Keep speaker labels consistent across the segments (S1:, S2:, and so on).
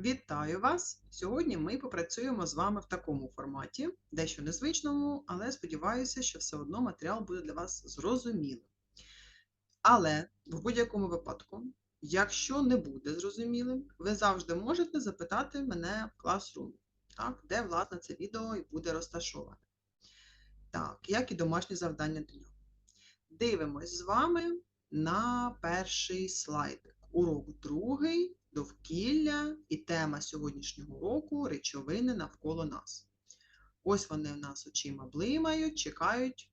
S1: Вітаю вас! Сьогодні ми попрацюємо з вами в такому форматі, дещо незвичному, але сподіваюся, що все одно матеріал буде для вас зрозумілим. Але в будь-якому випадку, якщо не буде зрозумілим, ви завжди можете запитати мене в Classroom, так, де, власне, це відео і буде розташоване. Так, як і домашнє завдання для нього. Дивимось з вами на перший слайдик. Урок другий довкілля і тема сьогоднішнього уроку речовини навколо нас. Ось вони в нас очима блимають, чекають,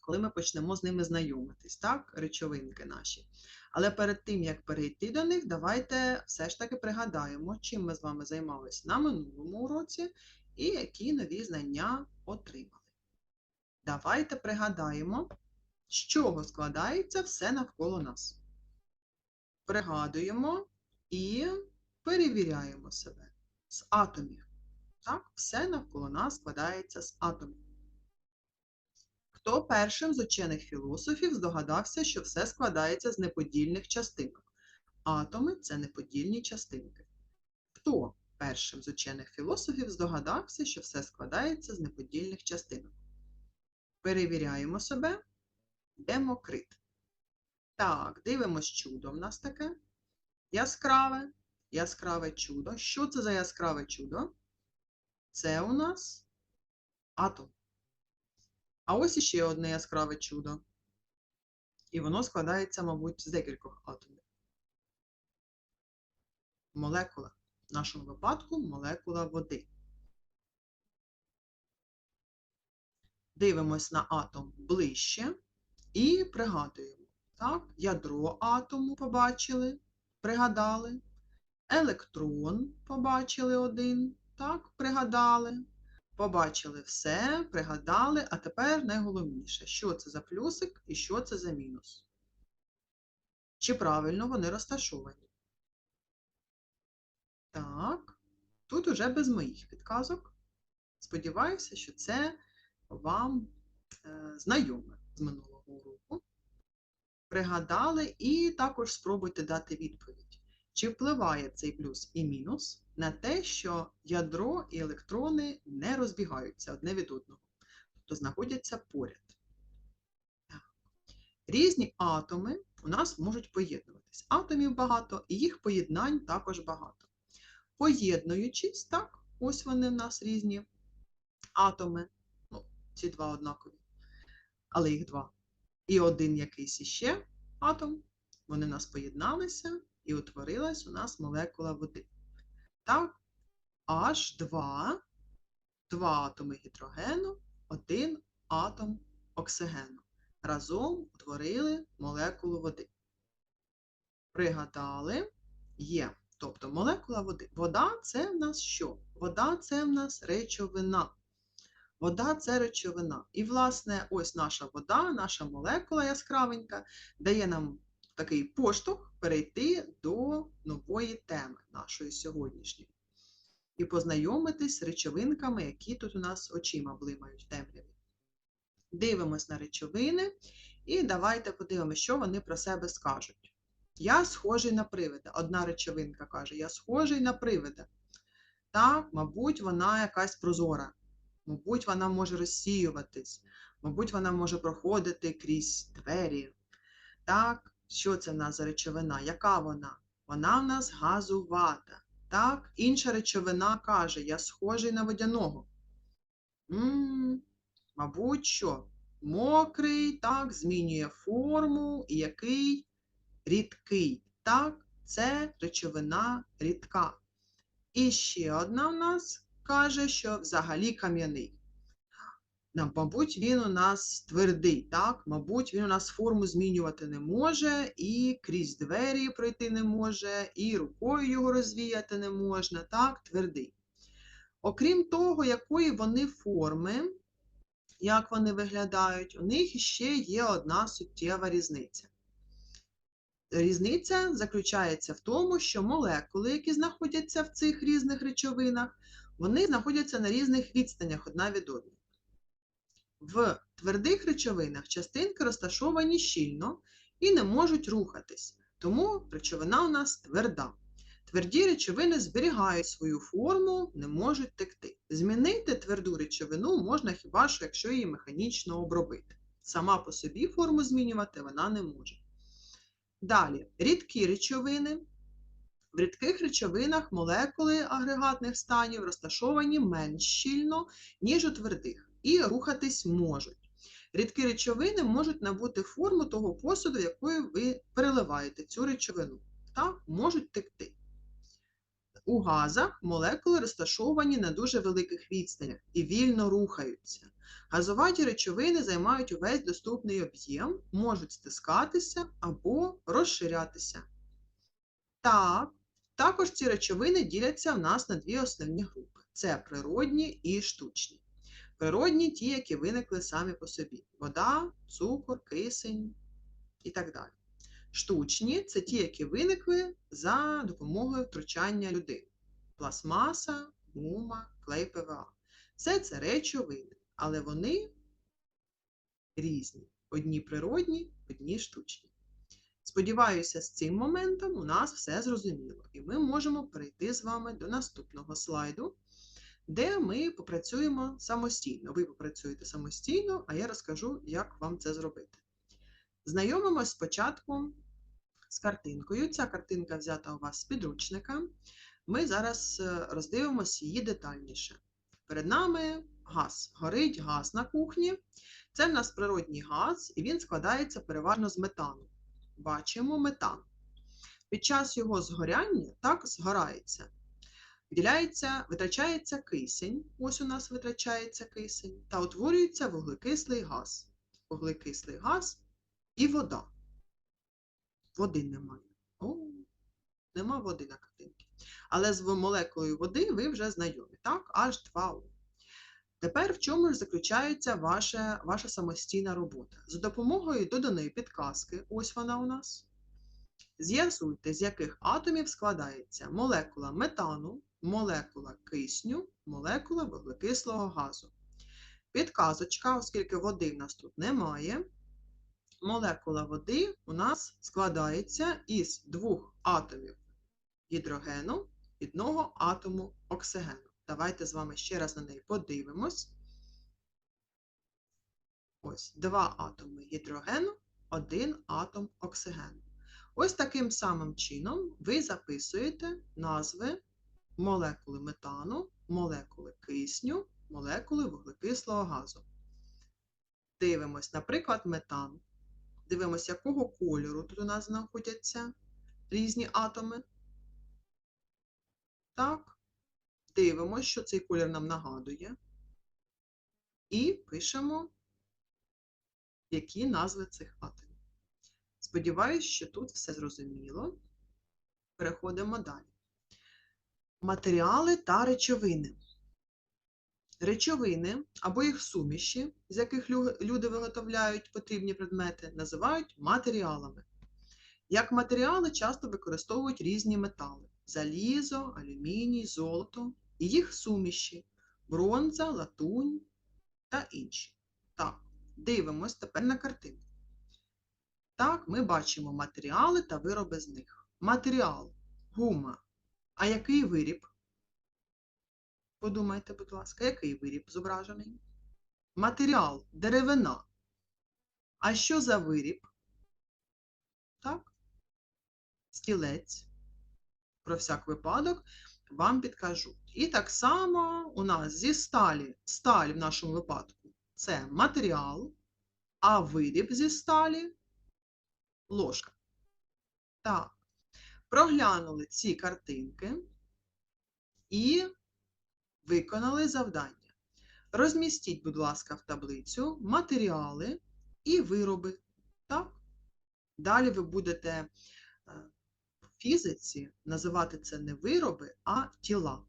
S1: коли ми почнемо з ними знайомитись, так, речовинки наші. Але перед тим, як перейти до них, давайте все ж таки пригадаємо, чим ми з вами займалися на минулому уроці і які нові знання отримали. Давайте пригадаємо, з чого складається все навколо нас. Пригадуємо і перевіряємо себе з атомів. Так, все навколо нас складається з атомів. Хто першим з учених філософів здогадався, що все складається з неподільних частинок? Атоми це неподільні частинки. Хто першим з учених філософів здогадався, що все складається з неподільних частинок? Перевіряємо себе. Демокрит. Так, дивимось чудо в нас таке. Яскраве, яскраве чудо. Що це за яскраве чудо? Це у нас атом. А ось іще одне яскраве чудо. І воно складається, мабуть, з декількох атомів. Молекула. В нашому випадку молекула води. Дивимось на атом ближче і пригадуємо. Так, ядро атому побачили, пригадали. Електрон побачили один, так, пригадали. Побачили все, пригадали, а тепер найголовніше, що це за плюсик і що це за мінус. Чи правильно вони розташовані? Так, тут уже без моїх підказок. Сподіваюся, що це вам е, знайоме з минулого уроку. Пригадали і також спробуйте дати відповідь. Чи впливає цей плюс і мінус на те, що ядро і електрони не розбігаються одне від одного, тобто знаходяться поряд? Різні атоми у нас можуть поєднуватись. Атомів багато, і їх поєднань також багато. Поєднуючись, так, ось вони в нас різні атоми, ну, ці два однакові, але їх два. І один якийсь іще атом, вони нас поєдналися і утворилась у нас молекула води. Так, H2, два атоми гідрогену, один атом оксигену. Разом утворили молекулу води. Пригадали, є. Тобто молекула води. Вода це в нас що? Вода це в нас речовина. Вода це речовина. І, власне, ось наша вода, наша молекула яскравенька, дає нам такий поштовх перейти до нової теми нашої сьогоднішньої. І познайомитись з речовинками, які тут у нас очима блимають в темряві. Дивимось на речовини і давайте подивимося, що вони про себе скажуть. Я схожий на привида. Одна речовинка каже, я схожий на привида. Так, мабуть, вона якась прозора. Мабуть, вона може розсіюватись, мабуть, вона може проходити крізь двері. Так, що це в нас за речовина? Яка вона? Вона в нас газувата. Так, інша речовина каже, я схожий на водяного. М -м, мабуть, що? Мокрий, так, змінює форму і який рідкий. Так, це речовина рідка. І ще одна в нас каже, що взагалі кам'яний. Мабуть, він у нас твердий, так? Мабуть, він у нас форму змінювати не може, і крізь двері пройти не може, і рукою його розвіяти не можна, так, твердий. Окрім того, якої вони форми, як вони виглядають, у них ще є одна суттєва різниця. Різниця заключається в тому, що молекули, які знаходяться в цих різних речовинах, вони знаходяться на різних відстанях одна від одної. В твердих речовинах частинки розташовані щільно і не можуть рухатись, тому речовина у нас тверда. Тверді речовини зберігають свою форму, не можуть текти. Змінити тверду речовину можна хіба що, якщо її механічно обробити. Сама по собі форму змінювати вона не може. Далі, рідкі речовини. В рідких речовинах молекули агрегатних станів розташовані менш щільно, ніж у твердих, і рухатись можуть. Рідкі речовини можуть набути форму того посуду, якою ви переливаєте цю речовину, та можуть текти. У газах молекули розташовані на дуже великих відстанях і вільно рухаються. Газоваті речовини займають увесь доступний об'єм, можуть стискатися або розширятися. Так, також ці речовини діляться в нас на дві основні групи: це природні і штучні. Природні ті, які виникли самі по собі: вода, цукор, кисень і так далі. Штучні це ті, які виникли за допомогою втручання людини. Пластмаса, гума, клей ПВА. Все це речовини, але вони різні. Одні природні, одні штучні. Сподіваюся, з цим моментом у нас все зрозуміло, і ми можемо перейти з вами до наступного слайду, де ми попрацюємо самостійно. Ви попрацюєте самостійно, а я розкажу, як вам це зробити. Знайомимось спочатку з картинкою. Ця картинка взята у вас з підручника. Ми зараз е, роздивимося її детальніше. Перед нами газ. Горить газ на кухні. Це в нас природній газ, і він складається переважно з метану. Бачимо метан. Під час його згоряння так згорається. Виділяється, витрачається кисень, ось у нас витрачається кисень, та утворюється вуглекислий газ. Вуглекислий газ і вода. Води немає. О, нема води на картинці. Але з молекулою води ви вже знайомі, так? H2O. Тепер в чому ж заключається ваша, ваша самостійна робота? За допомогою доданої підказки, ось вона у нас. З'ясуйте, з яких атомів складається молекула метану, молекула кисню, молекула вуглекислого газу. Підказочка, оскільки води в нас тут немає, молекула води у нас складається із двох атомів гідрогену одного атому оксигену. Давайте з вами ще раз на неї подивимось. Ось два атоми гідрогену, один атом оксигену. Ось таким самим чином ви записуєте назви молекули метану, молекули кисню, молекули вуглекислого газу. Дивимось, наприклад, метан. Дивимося, якого кольору тут у нас знаходяться різні атоми. Так, дивимося, що цей колір нам нагадує. І пишемо, які назви цих атомів. Сподіваюсь, що тут все зрозуміло. Переходимо далі. Матеріали та речовини. Речовини або їх суміші, з яких люди виготовляють потрібні предмети, називають матеріалами. Як матеріали часто використовують різні метали залізо, алюміній, золото і їх суміші, бронза, латунь та інші. Так, дивимось тепер на картинку. Так, ми бачимо матеріали та вироби з них. Матеріал гума. А який виріб? Подумайте, будь ласка, який виріб зображений? Матеріал деревина. А що за виріб? Так? Стілець. Про всяк випадок вам підкажу. І так само у нас зі сталі, сталь в нашому випадку це матеріал, а виріб зі сталі ложка. Так, проглянули ці картинки і виконали завдання. Розмістіть, будь ласка, в таблицю матеріали і вироби. Так? Далі ви будете е, в фізиці називати це не вироби, а тіла.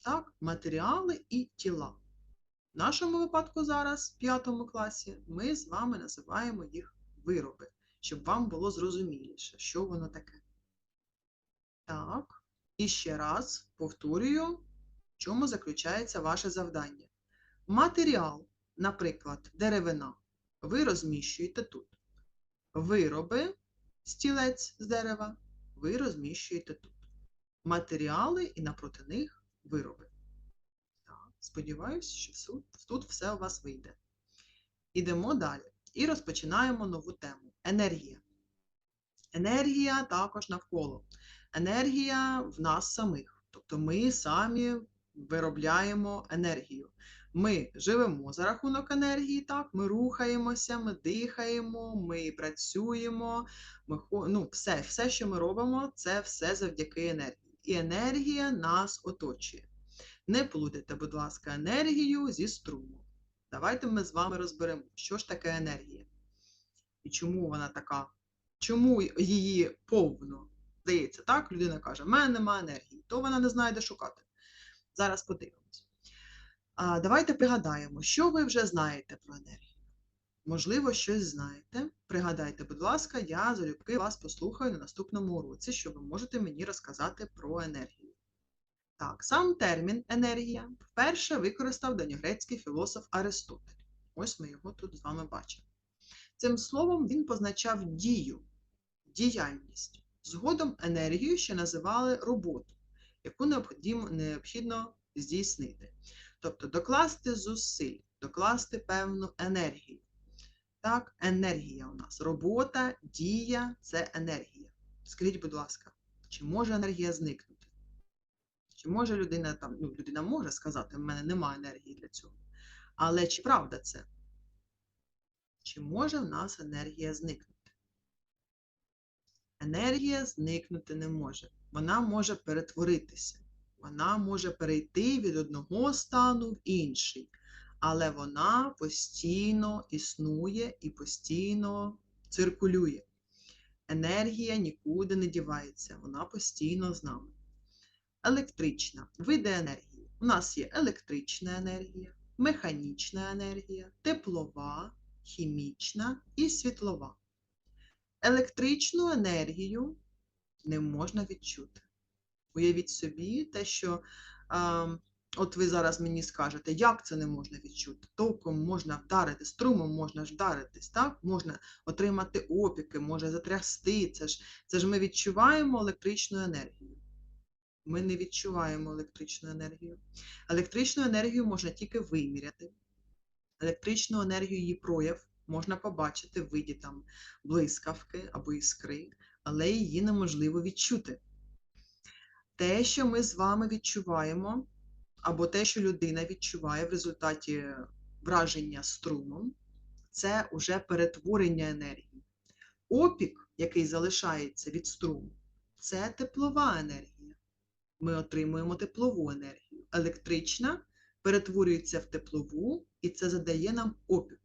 S1: Так, матеріали і тіла. В нашому випадку зараз, в п'ятому класі, ми з вами називаємо їх вироби, щоб вам було зрозуміліше, що воно таке. Так, і ще раз повторюю, в чому заключається ваше завдання. Матеріал, наприклад, деревина, ви розміщуєте тут. Вироби, стілець з дерева, ви розміщуєте тут. матеріали і напроти них вироби. Сподіваюсь, що тут все у вас вийде. Ідемо далі і розпочинаємо нову тему енергія. Енергія також навколо. Енергія в нас самих. Тобто ми самі виробляємо енергію. Ми живемо за рахунок енергії, так, ми рухаємося, ми дихаємо, ми працюємо, ми, ну, все, все, що ми робимо, це все завдяки енергії. І енергія нас оточує. Не плутайте, будь ласка, енергію зі струмом. Давайте ми з вами розберемо, що ж таке енергія і чому вона така, чому її повно. Здається, так, людина каже, в мене немає енергії, то вона не знає, де шукати. Зараз подивимось. А, давайте пригадаємо, що ви вже знаєте про енергію. Можливо, щось знаєте. Пригадайте, будь ласка, я залюбки вас послухаю на наступному уроці, що ви можете мені розказати про енергію. Так, сам термін енергія вперше використав давньогрецький філософ Аристотель. Ось ми його тут з вами бачимо. Цим словом він позначав дію, діяльність. Згодом енергію ще називали роботу, яку необхідно здійснити. Тобто докласти зусиль, докласти певну енергію. Так, енергія у нас. Робота, дія це енергія. Скажіть, будь ласка, чи може енергія зникнути? Чи може людина там, ну, людина може сказати, в мене немає енергії для цього. Але чи правда це? Чи може в нас енергія зникнути? Енергія зникнути не може. Вона може перетворитися. Вона може перейти від одного стану в інший. Але вона постійно існує і постійно циркулює. Енергія нікуди не дівається, вона постійно з нами. Електрична. Види енергії. У нас є електрична енергія, механічна енергія, теплова, хімічна і світлова. Електричну енергію не можна відчути. Уявіть собі те, що а, от ви зараз мені скажете, як це не можна відчути? Током можна вдарити, струмом можна ж вдаритись, так? Можна отримати опіки, може затрясти. Це ж, це ж ми відчуваємо електричну енергію. Ми не відчуваємо електричну енергію. Електричну енергію можна тільки виміряти. Електричну енергію її прояв можна побачити в виді там блискавки або іскри, але її неможливо відчути. Те, що ми з вами відчуваємо, або те, що людина відчуває в результаті враження струмом, це уже перетворення енергії. Опік, який залишається від струму, це теплова енергія. Ми отримуємо теплову енергію. Електрична перетворюється в теплову, і це задає нам опік.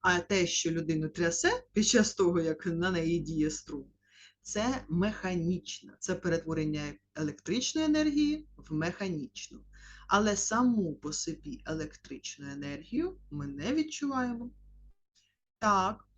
S1: А те, що людину трясе під час того, як на неї діє струм, це механічна, це перетворення електричної енергії в механічну. Але саму по собі електричну енергію ми не відчуваємо. Так,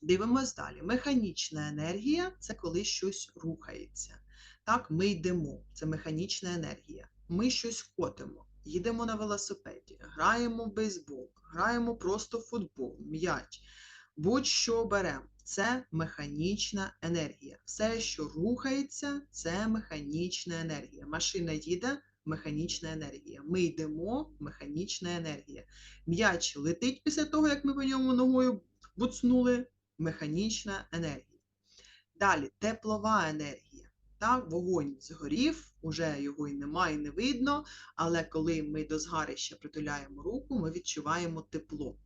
S1: дивимось далі. Механічна енергія це коли щось рухається. Так, ми йдемо, це механічна енергія. Ми щось котимо, їдемо на велосипеді, граємо в бейсбол, граємо просто в футбол, м'яч, будь-що беремо. Це механічна енергія. Все, що рухається, це механічна енергія. Машина їде, механічна енергія. Ми йдемо, механічна енергія. М'яч летить після того, як ми по ньому ногою буцнули, механічна енергія. Далі теплова енергія. Так, вогонь згорів, уже його і немає, і не видно, але коли ми до згарища притуляємо руку, ми відчуваємо тепло.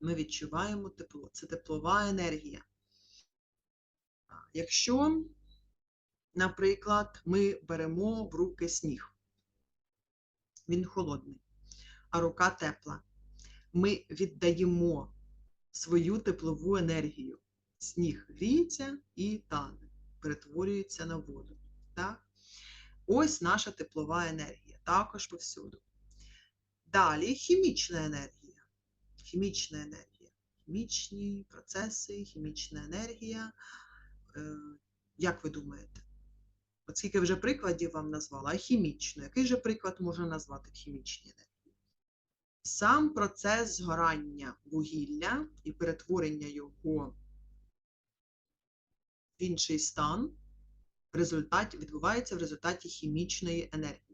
S1: Ми відчуваємо тепло. Це теплова енергія. Якщо, наприклад, ми беремо в руки сніг, він холодний, а рука тепла, ми віддаємо свою теплову енергію. Сніг гріється і тане, перетворюється на воду. Так? Ось наша теплова енергія, також повсюду. Далі хімічна енергія. Хімічна енергія. Хімічні процеси, хімічна енергія. Е, Як ви думаєте? От скільки вже прикладів вам назвала, а хімічну. Який же приклад можна назвати в хімічній енергії? Сам процес згорання вугілля і перетворення його в інший стан в результаті, відбувається в результаті хімічної енергії.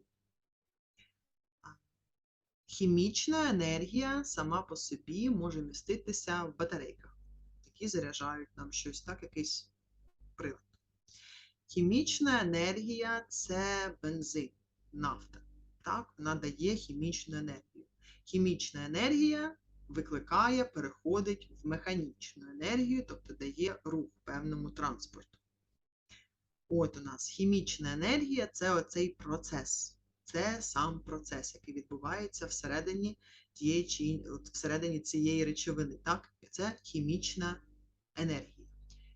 S1: Хімічна енергія сама по собі може міститися в батарейках, які заряджають нам щось, так, якийсь прилад. Хімічна енергія це бензин, нафта. Так, вона дає хімічну енергію. Хімічна енергія викликає, переходить в механічну енергію, тобто дає рух певному транспорту. От у нас хімічна енергія це оцей процес. Це сам процес, який відбувається всередині тієї чи всередині цієї речовини. Так? Це хімічна енергія.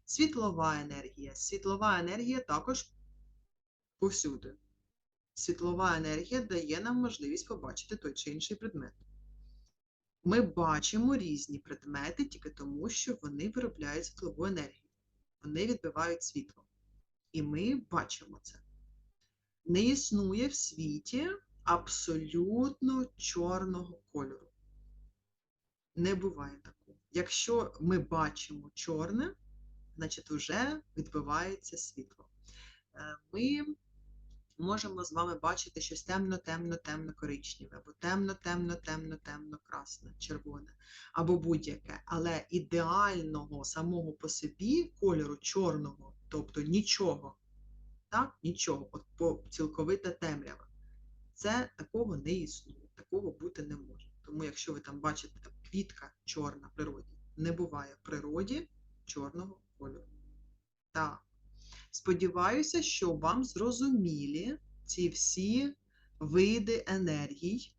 S1: Світлова енергія. Світлова енергія також повсюди. Світлова енергія дає нам можливість побачити той чи інший предмет. Ми бачимо різні предмети тільки тому, що вони виробляють світлову енергію. Вони відбивають світло. І ми бачимо це. Не існує в світі абсолютно чорного кольору. Не буває такого. Якщо ми бачимо чорне, значить вже відбивається світло. Е, Ми можемо з вами бачити щось темно, темно, темно коричневе, або темно, темно, темно, темно, красне, червоне, або будь-яке. Але ідеального самого по собі кольору чорного, тобто нічого, так, нічого, от по цілковита темрява. Це такого не існує, такого бути не може. Тому якщо ви там бачите там, квітка чорна природі, не буває в природі чорного кольору. Так. Сподіваюся, що вам зрозумілі ці всі види енергій.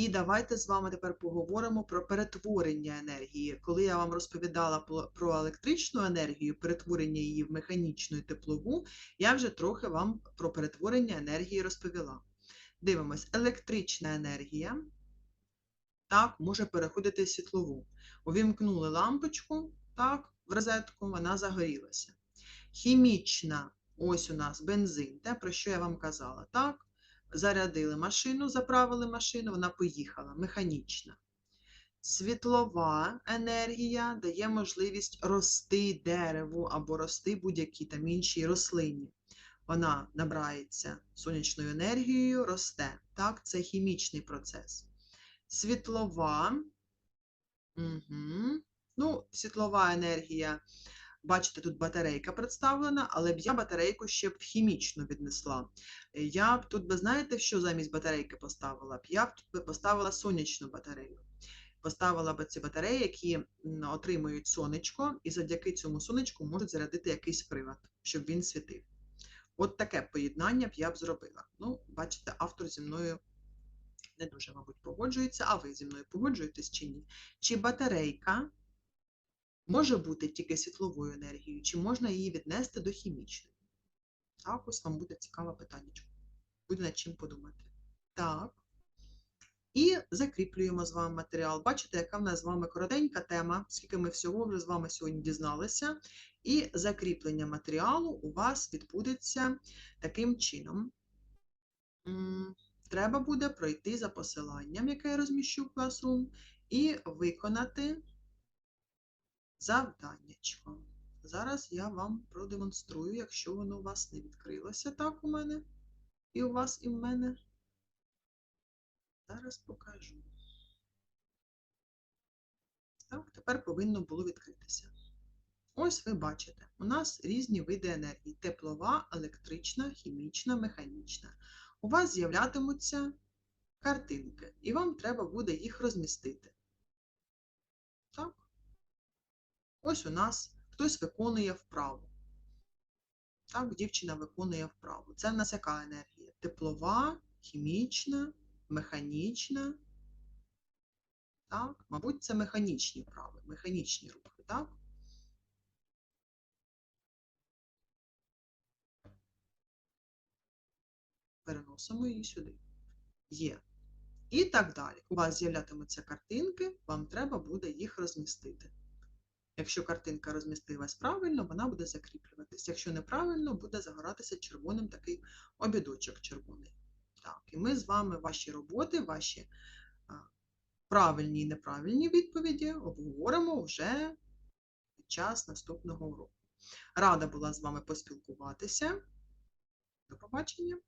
S1: І давайте з вами тепер поговоримо про перетворення енергії. Коли я вам розповідала про- електричну енергію, перетворення її в механічну і теплову, я вже трохи вам про перетворення енергії розповіла. Дивимось, електрична енергія так, може переходити в світлову. Увімкнули лампочку, так, в розетку, вона загорілася. Хімічна, ось у нас бензин, те, про що я вам казала, так? Зарядили машину, заправили машину, вона поїхала. Механічна. Світлова енергія дає можливість рости дереву або рости будь-якій там іншій рослині. Вона набирається сонячною енергією, росте. Так, це хімічний процес. Світлова. Угу. Ну, світлова енергія. Бачите, тут батарейка представлена, але б я батарейку ще б в хімічну віднесла. Е, Я б тут би знаєте, що замість батарейки поставила б? Я б тут поставила сонячну батарею. Поставила б ці батареї, які отримують сонечко, і завдяки цьому сонечку можуть зарядити якийсь прилад, щоб він світив. От таке поєднання б я б зробила. Ну, бачите, автор зі мною не дуже, мабуть, погоджується, а ви зі мною погоджуєтесь чи ні? Чи батарейка може бути тільки світловою енергією, чи можна її віднести до хімічної? Так, ось вам буде цікаве питання. Буде над чим подумати. Так. І закріплюємо з вами матеріал. Бачите, яка в нас з вами коротенька тема, скільки ми всього вже з вами сьогодні дізналися. І закріплення матеріалу у вас відбудеться таким чином. Треба буде пройти за посиланням, яке я розміщу в Classroom, і виконати завданнячко. Зараз я вам продемонструю, якщо воно у вас не відкрилося так у мене, і у вас, і в мене. Зараз покажу. Так, тепер повинно було відкритися. Ось ви бачите, у нас різні види енергії: теплова, електрична, хімічна, механічна. У вас з'являтимуться картинки, і вам треба буде їх розмістити. Так. Ось у нас хтось виконує вправу. Так, дівчина виконує вправу. Це в нас яка енергія? Теплова, хімічна, механічна. Так, мабуть, це механічні вправи, механічні рухи, так? Переносимо її сюди. Є. І так далі. У вас з'являтимуться картинки, вам треба буде їх розмістити. Якщо картинка розмістилась правильно, вона буде закріплюватись. Якщо неправильно, буде загоратися червоним такий обідочок червоний. Так, і ми з вами ваші роботи, ваші правильні і неправильні відповіді обговоримо вже під час наступного уроку. Рада була з вами поспілкуватися. До побачення.